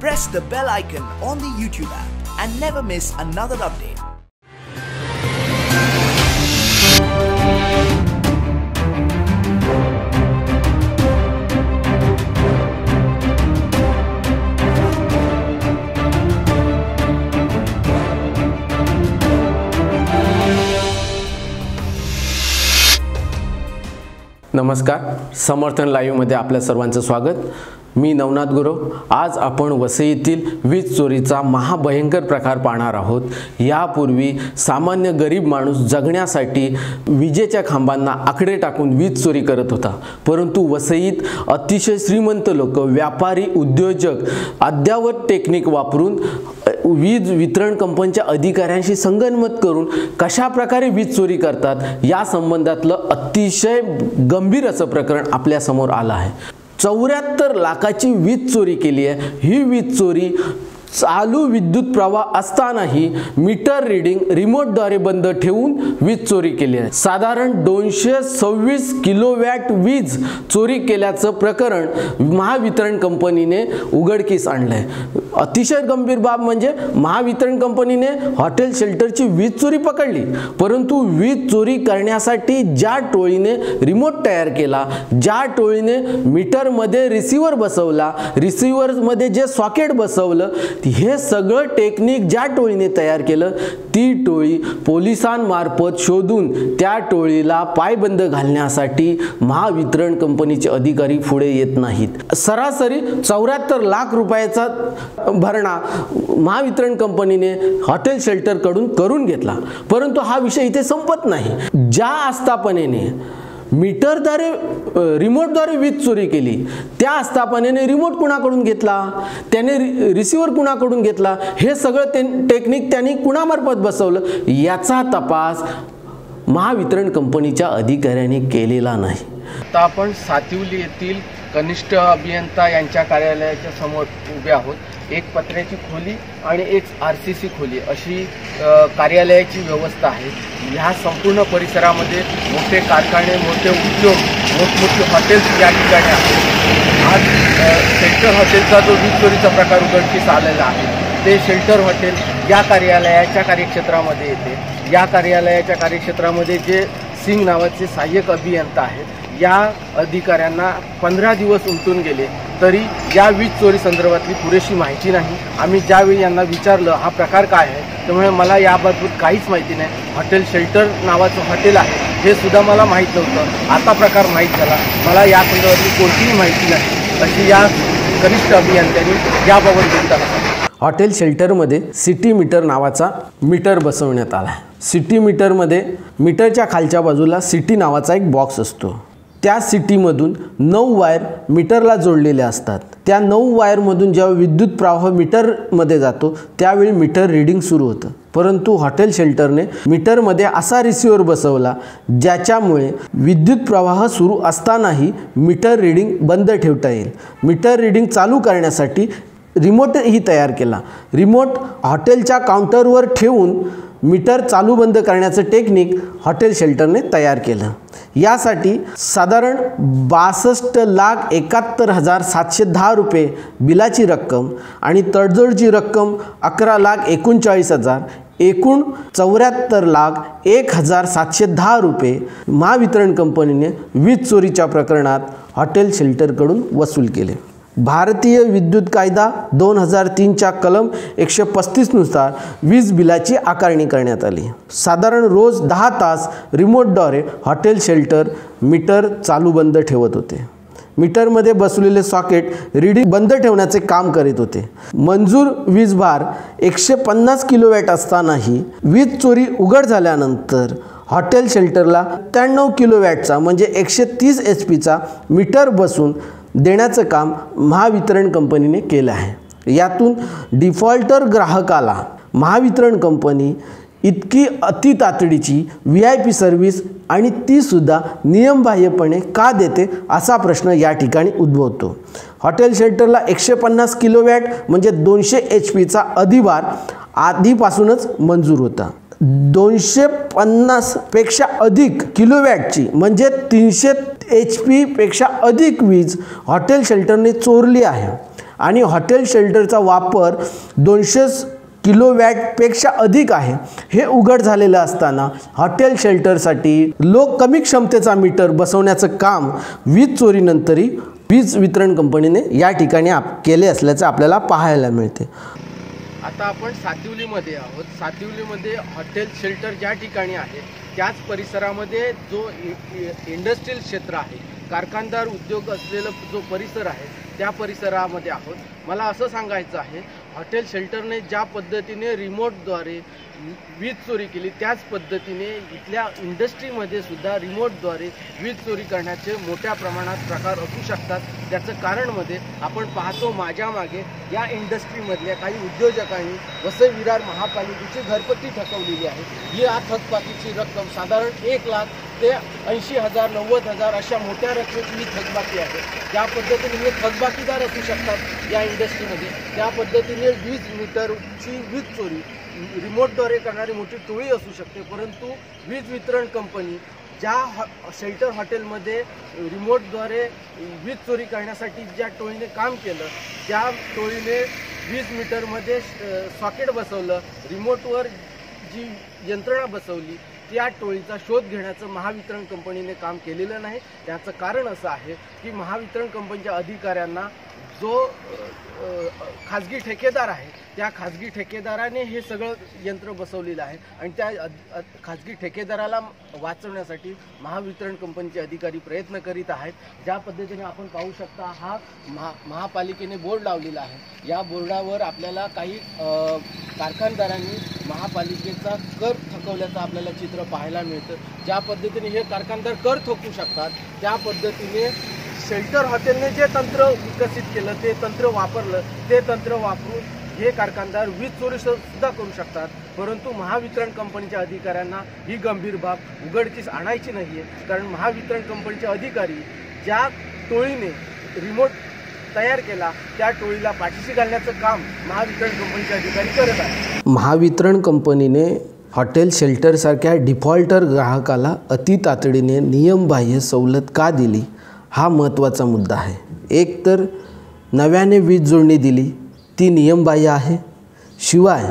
press the bell icon on the YouTube app and never miss another update. नमस्कार समर्थन लाईव्हमध्ये आपल्या सर्वांचं स्वागत मी नवनाथ गुरव. आज आपण वसईतील वीज चोरीचा महाभयंकर प्रकार पाहणार आहोत. यापूर्वी सामान्य गरीब माणूस जगण्यासाठी विजेच्या खांबांना आकडे टाकून वीज चोरी करत होता. परंतु वसईत अतिशय श्रीमंत लोक व्यापारी उद्योजक अद्यावत टेक्निक वापरून वीज वितरण कंपनीच्या अधिकाऱ्यांशी संगनमत करून कशा प्रकारे वीज चोरी करतात या संबंधातलं अतिशय गंभीर असं प्रकरण आपल्यासमोर आलं आहे. चौऱ्याहत्तर लाखाची वीज चोरी केली आहे. ही वीज चोरी चालू विद्युत प्रवाह असतानाही मीटर रिडिंग रिमोटद्वारे बंद ठेवून वीज चोरी केली आहे. साधारण दोनशे सव्वीस किलोवॅट वीज चोरी केल्याचं प्रकरण महावितरण कंपनीने उघडकीस आणलं आहे अतिशय गंभीर बाब म्हणजे महावितरण कंपनीने हॉटेल शेल्टरची वीज चोरी पकडली. परंतु वीज चोरी करण्यासाठी ज्या टोळीने रिमोट तयार केला ज्या टोळीने मीटरमध्ये रिसिव्हर बसवला रिसिव्हरमध्ये जे सॉकेट बसवलं हे सगळं टेक्निक ज्या टोळीने तयार केलं ती टोळी पोलिसांमार्फत शोधून त्या टोळीला पायबंद घालण्यासाठी महावितरण कंपनीचे अधिकारी पुढे येत नाहीत. सरासरी चौऱ्याहत्तर लाख रुपयाचा भरणा महावितरण कंपनीने हॉटेल शेल्टरकडून करून घेतला. परंतु हा विषय इथे संपत नाही. ज्या आस्थापनेने मीटरद्वारे रिमोटद्वारे वीज चोरी केली त्या आस्थापनेने रिमोट कुणाकडून घेतला? त्याने रि रिसिव्हर कुणाकडून घेतला? हे सगळं ते टेक्निक त्यांनी कुणामार्फत बसवलं? याचा तपास महावितरण कंपनीच्या अधिकाऱ्यांनी केलेला नाही. आता आपण सातिवली येथील कनिष्ठ अभियंता यांच्या कार्यालयाच्या समोर उभे आहोत. एक पत्र्याची खोली आणि एक आर सी सी खोली अशी कार्यालयाची व्यवस्था आहे. ह्या संपूर्ण परिसरामध्ये मोठे कारखाने मोठे उद्योग मोठमोठे हॉटेल्स या ठिकाणी आहेत. आज अ, शेल्टर हॉटेलचा जो वीज चोरीचा प्रकार उघडकीस आलेला आहे ते शेल्टर हॉटेल या कार्यालयाच्या कार्यक्षेत्रामध्ये येते. या कार्यालयाच्या कार्यक्षेत्रामध्ये जे सिंग नावाचे सहाय्यक अभियंता आहेत या अधिकाऱ्यांना पंधरा दिवस उलटून गेले तरी या वीज चोरी संदर्भातली पुरेशी माहिती नाही. आम्ही ज्यावेळी यांना विचारलं हा प्रकार काय आहे? त्यामुळे मला याबाबत काहीच माहिती नाही. हॉटेल शेल्टर नावाचं हॉटेल आहे हे सुद्धा मला माहीत नव्हतं. आता प्रकार माहीत झाला. मला या संदर्भातली कोणतीही माहिती नाही. अशी या कनिष्ठ अभियंत्यांनी याबाबत बोलताना हॉटेल शेल्टरमध्ये सिटी मीटर नावाचा मीटर बसवण्यात आला. आहे सिटी मीटरमध्ये मीटरच्या खालच्या बाजूला सिटी नावाचा एक बॉक्स असतो. त्या सिटीमधून नऊ वायर मीटरला जोडलेल्या असतात. त्या नऊ वायरमधून जेव्हा विद्युत प्रवाह मीटरमध्ये जातो त्यावेळी मीटर रिडिंग सुरू होतं. परंतु हॉटेल शेल्टरने मीटरमध्ये असा रिसिव्हर बसवला ज्याच्यामुळे विद्युत प्रवाह सुरू असतानाही मीटर रिडिंग बंद ठेवता येईल. मीटर रिडिंग चालू करण्यासाठी रिमोटही तयार केला. रिमोट हॉटेलच्या काउंटरवर ठेवून मीटर चालू बंद करण्याचं टेक्निक हॉटेल शेल्टरने तयार केलं. यासाठी साधारण बासष्ट लाख एकाहत्तर हजार सातशे दहा रुपये बिलाची रक्कम आणि तडजोडची रक्कम अकरा लाख एकोणचाळीस हजार एकूण चौऱ्याहत्तर लाख एक हजार सातशे दहा रुपये महावितरण कंपनीने वीज चोरीच्या प्रकरणात हॉटेल शेल्टरकडून वसूल केले. भारतीय विद्युत कायदा दोन हजार तीनच्या कलम एकशे पस्तीसनुसार वीज बिलाची आकारणी करण्यात आली. साधारण रोज दहा तास रिमोटद्वारे हॉटेल शेल्टर मीटर चालू बंद ठेवत होते. मीटरमध्ये बसवलेले सॉकेट रिडिंग बंद ठेवण्याचे काम करीत होते. मंजूर वीज भार एकशे पन्नास किलोवॅट असतानाही वीज चोरी उघड झाल्यानंतर हॉटेल शेल्टरला त्र्याण्णव किलोवॅटचा म्हणजे एकशे तीस एच पीचा मीटर बसून देण्याचं काम महावितरण कंपनीने केलं आहे. यातून डिफॉल्टर ग्राहकाला महावितरण कंपनी इतकी अति तातडीची व्ही आय पी सर्व्हिस आणि तीसुद्धा नियमबाह्यपणे का देते असा प्रश्न या ठिकाणी उद्भवतो. हॉटेल शेल्टरला एकशे पन्नास किलोवॅट म्हणजे दोनशे एच पीचा अधिभार आधीपासूनच मंजूर होता. दोनशे पन्नासपेक्षा अधिक किलोवॅटची म्हणजे तीनशे एच पीपेक्षा अधिक वीज हॉटेल शेल्टरने चोरली आहे. आणि हॉटेल शेल्टरचा वापर दोनशे किलोवॅटपेक्षा अधिक आहे. हे उघड झालेलं असताना हॉटेल शेल्टरसाठी लोक कमी क्षमतेचा मीटर बसवण्याचं काम वीज चोरीनंतरही वीज वितरण कंपनीने या ठिकाणी आप केले असल्याचं आपल्याला पाहायला मिळते. आता आपण सातिवलीमध्ये आहोत. सातिवलीमध्ये हॉटेल शेल्टर ज्या ठिकाणी आहे त्याच परिसरामध्ये जो इंडस्ट्रीयल क्षेत्र आहे कारखानदार उद्योग असलेला जो परिसर आहे त्या परिसरामध्ये आहोत. मला असं सांगायचं आहे हॉटेल शेल्टरने ज्या पद्धतीने रिमोटद्वारे वीज चोरी केली त्याच पद्धतीने इथल्या इंडस्ट्रीमध्ये सुद्धा रिमोटद्वारे वीज चोरी करण्याचे मोठ्या प्रमाणात प्रकार असू शकतात. त्याचं कारणमध्ये आपण पाहतो माझ्या मागे या इंडस्ट्रीमधल्या काही उद्योजकांनी वसई विरार महापालिकेची घरपट्टी थकवलेली आहे. ही या थकबाकीची रक्कम साधारण एक लाख ते ऐंशी हजार नव्वद हजार अशा मोठ्या रकमेची ही थकबाकी आहे. ज्या पद्धतीने हे थकबाकीदार असू शकतात या इंडस्ट्रीमध्ये. त्या पद्धतीने वीज मीटरची वीज चोरी रिमोटद्वारे करणारी मोठी टोळी असू शकते. परंतु वीज वितरण कंपनी ज्या हॉ शेल्टर हॉटेलमध्ये रिमोटद्वारे वीज चोरी करण्यासाठी ज्या टोळीने काम केलं त्या टोळीने वीज मीटरमध्ये सॉकेट बसवलं रिमोटवर जी यंत्रणा बसवली त्या टोळीचा शोध घेण्याचं महावितरण कंपनीने काम केलेलं नाही. त्याचं कारण असं आहे की महावितरण कंपनीच्या अधिकाऱ्यांना जो खाजगी ठेकेदार आहे त्या खाजगी ठेकेदाराने हे सगळं यंत्र बसवलेलं आहे. आणि त्या खाजगी ठेकेदाराला वाचवण्यासाठी महावितरण कंपनीचे अधिकारी प्रयत्न करीत आहेत. ज्या पद्धतीने आपण पाहू शकता हा महा महापालिकेने बोर्ड लावलेला आहे. या बोर्डावर आपल्याला काही कारखानदारांनी महापालिकेचा कर थकवल्याचं आपल्याला चित्र पाहायला मिळतं. ज्या पद्धतीने हे कारखानदार कर थकू शकतात त्या पद्धतीने शेल्टर हॉटेलने जे तंत्र विकसित केलं ते तंत्र वापरलं ते तंत्र वापरून हे कारखानदार वीज चोरी सुद्धा करू शकतात. परंतु महावितरण कंपनीच्या अधिकाऱ्यांना ही गंभीर बाब उघडकीस आणायची नाही आहे कारण महावितरण कंपनीचे अधिकारी ज्या टोळीने रिमोट तयार केला त्या टोळीला पाठीशी घालण्याचं काम महावितरण कंपनीचे अधिकारी करत आहेत. महावितरण कंपनीने हॉटेल शेल्टरसारख्या डिफॉल्टर ग्राहकाला अति तातडीने नियमबाह्य सवलत का दिली? हा महत्त्वाचा मुद्दा आहे. एक तर नव्याने वीज जोडणी दिली ती नियमबाह्य आहे. शिवाय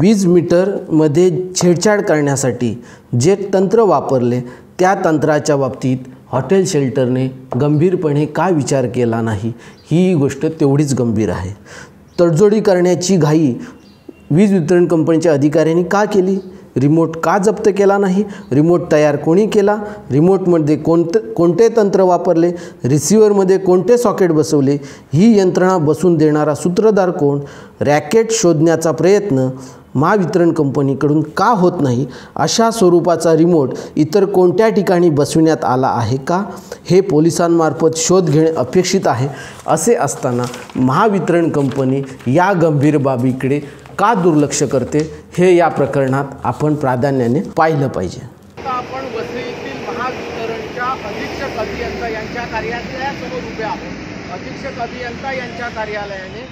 वीज मीटरमध्ये छेडछाड करण्यासाठी जे तंत्र वापरले त्या तंत्राच्या बाबतीत हॉटेल शेल्टरने गंभीरपणे का विचार केला नाही ही गोष्ट तेवढीच गंभीर आहे. तडजोडी करण्याची घाई वीज वितरण कंपनीच्या अधिकाऱ्यांनी का केली? रिमोट का जप्त केला नाही? रिमोट तयार कोणी केला? रिमोटमध्ये कोणतं कोणते तंत्र वापरले? रिसिव्हरमध्ये कोणते सॉकेट बसवले? ही यंत्रणा बसून देणारा सूत्रधार कोण? रॅकेट शोधण्याचा प्रयत्न महावितरण कंपनीकडून का होत नाही? अशा स्वरूपाचा रिमोट इतर कोणत्या ठिकाणी बसविण्यात आला आहे का? हे पोलिसांमार्फत शोध घेणे अपेक्षित आहे. असे असताना महावितरण कंपनी या गंभीर बाबीकडे का दुर्लक्ष करते हे या प्रकरणात आपण प्राधान्याने पाहिलं पाहिजे. आपण वसईतील महावितरणच्या अधीक्षक अभियंता यांच्या कार्यालयासमोर उभे आहोत. अधीक्षक अभियंता यांच्या कार्यालयाने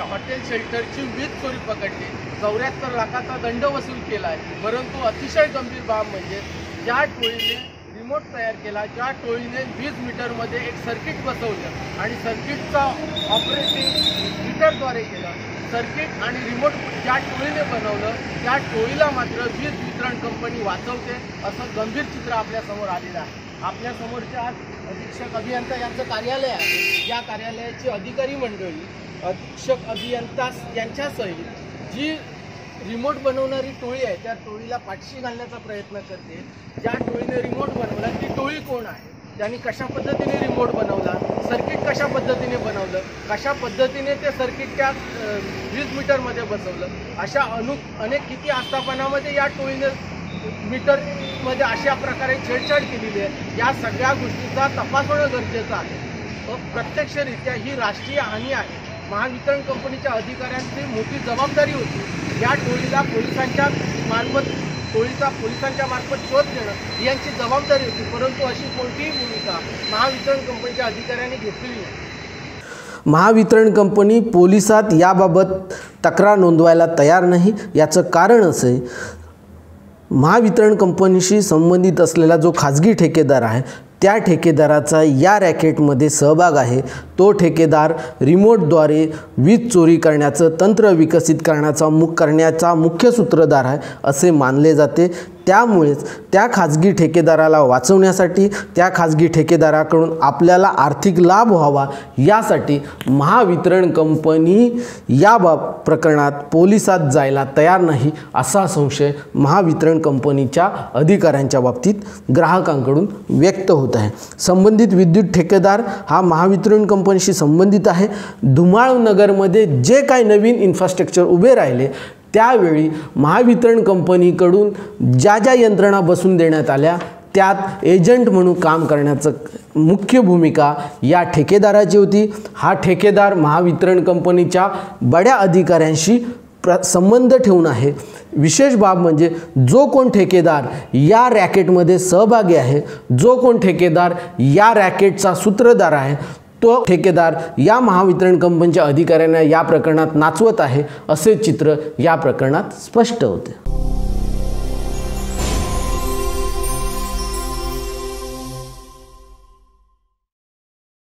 हॉटेल शेल्टरची वीज चोरी पकडली. चौऱ्याहत्तर लाखाचा दंड वसूल केला आहे परंतु अतिशय गंभीर बाब म्हणजे ज्या टोळीने रिमोट तयार केला ज्या टोळीने वीज मीटरमध्ये एक सर्किट बसवलं आणि सर्किटचा ऑपरेटिंग मीटरद्वारे केलं सर्किट आणि रिमोट ज्या टोळीने बनवलं त्या टोळीला मात्र वीज वितरण कंपनी वाचवते असं गंभीर चित्र आपल्यासमोर आलेलं आहे. आपल्यासमोरच्या आज अधीक्षक अभियंता यांचं कार्यालय आहे. या कार्यालयाची अधिकारी मंडळी अधीक्षक अभियंता यांच्यासहित जी रिमोट बनवणारी टोळी आहे त्या टोळीला पाठशी घालण्याचा प्रयत्न करते. ज्या टोळीने रिमोट बनवला ती टोळी कोण आहे? त्यांनी कशा पद्धतीने रिमोट बनवला सर्किट कशा पद्धतीने बनवलं कशा पद्धतीने ते सर्किट त्या वीज मीटरमध्ये बसवलं अशा अनु अनेक किती आस्थापनामध्ये या टोळीने मीटरमध्ये अशा प्रकारे छेडछाड केलेली आहे. या सगळ्या गोष्टीचा तपास होणं गरजेचं आहे. प्रत्यक्षरित्या ही राष्ट्रीय हानी आहे. महावितरण कंपनीच्या अधिकाऱ्यांची मोठी जबाबदारी होती. या टोळीला पोलिसांच्या मालमत्ते टोळीचा पोलिसांच्या मार्फत शोध घेणं यांची जबाबदारी होती. परंतु अशी कोणतीही भूमिका महावितरण कंपनीच्या अधिकाऱ्यांनी घेतलेली नाही. महावितरण कंपनी पोलिसात याबाबत तक्रार नोंदवायला तयार नाही. याचं कारण असे महावितरण कंपनीशी संबंधित असलेला जो खाजगी ठेकेदार आहे त्या ठेकेदाराचा या रॅकेटमध्ये सहभाग आहे. तो ठेकेदार रिमोटद्वारे वीज चोरी करण्याचं तंत्र विकसित करण्याचा मु करण्याचा मुख्य सूत्रधार आहे असे मानले जाते. त्यामुळेच त्या खाजगी ठेकेदाराला वाचवण्यासाठी त्या खाजगी ठेकेदाराकडून आपल्याला आर्थिक लाभ व्हावा यासाठी महावितरण कंपनी या बाब प्रकरणात पोलिसात जायला तयार नाही असा संशय महावितरण कंपनीच्या अधिकाऱ्यांच्या बाबतीत ग्राहकांकडून व्यक्त होत आहे. संबंधित विद्युत ठेकेदार हा महावितरण कंपनीशी संबंधित आहे. धुमाळ नगरमध्ये जे काही नवीन इन्फ्रास्ट्रक्चर उभे राहिले त्यावेळी महावितरण कंपनीकडून ज्या ज्या यंत्रणा बसून देण्यात आल्या त्यात एजंट म्हणून काम करण्याचं मुख्य भूमिका या ठेकेदाराची होती. हा ठेकेदार महावितरण कंपनीच्या बड्या अधिकाऱ्यांशी प्र संबंध ठेवून आहे. विशेष बाब म्हणजे जो कोण ठेकेदार या रॅकेटमध्ये सहभागी आहे जो कोण ठेकेदार या रॅकेटचा सूत्रधार आहे तो ठेकेदार या महावितरण कंपनीच्या अधिकाऱ्यांना या प्रकरणात नाचवत आहे असे चित्र या प्रकरणात स्पष्ट होते.